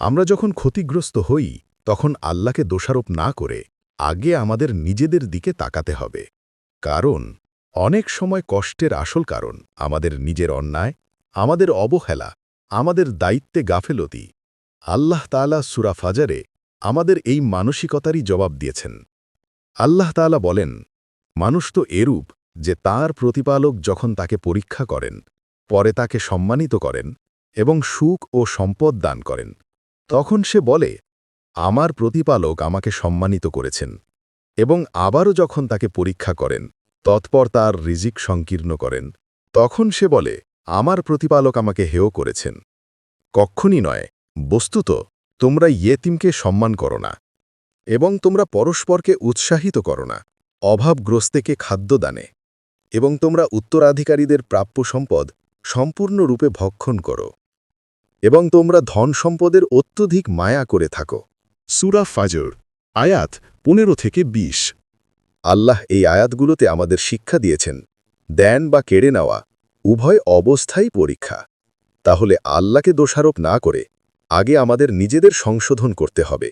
আমরা যখন ক্ষতিগ্রস্ত হই, তখন আল্লাহকে দোষারোপ না করে আগে আমাদের নিজেদের দিকে তাকাতে হবে। কারণ, অনেক সময় কষ্টের আসল কারণ আমাদের নিজের অন্যায়, আমাদের অবহেলা, আমাদের দায়িত্বে গাফেলতি। আল্লাহ তালা সুরা ফাজারে আমাদের এই মানসিকতারই জবাব দিয়েছেন। আল্লাহ তালা বলেন, মানুষ তো এরূপ যে তার প্রতিপালক যখন তাকে পরীক্ষা করেন, পরে তাকে সম্মানিত করেন এবং সুখ ও সম্পদ দান করেন। তখন সে বলে, আমার প্রতিপালক আমাকে সম্মানিত করেছেন এবং আবারও যখন তাকে পরীক্ষা করেন, তৎপর তার রিজিক সংকীর্ণ করেন। তখন সে বলে, আমার প্রতিপালক আমাকে হেয় করেছেন। কক্ষণই নয়, বস্তুত তোমরা ইয়েতিমকে সম্মান করো না এবং তোমরা পরস্পরকে উৎসাহিত করো না, অভাবগ্রস্তেকে খাদ্যদানে এবং তোমরা উত্তরাধিকারীদের প্রাপ্য সম্পদ সম্পূর্ণরূপে ভক্ষণ করো। এবং তোমরা ধন সম্পদের অত্যধিক মায়া করে থাকো। সুরা ফাজর, আয়াত পনেরো থেকে ২০ আল্লাহ এই আয়াতগুলোতে আমাদের শিক্ষা দিয়েছেন, দেন বা কেড়ে নেওয়া উভয় অবস্থাই পরীক্ষা। তাহলে আল্লাহকে দোষারোপ না করে আগে আমাদের নিজেদের সংশোধন করতে হবে।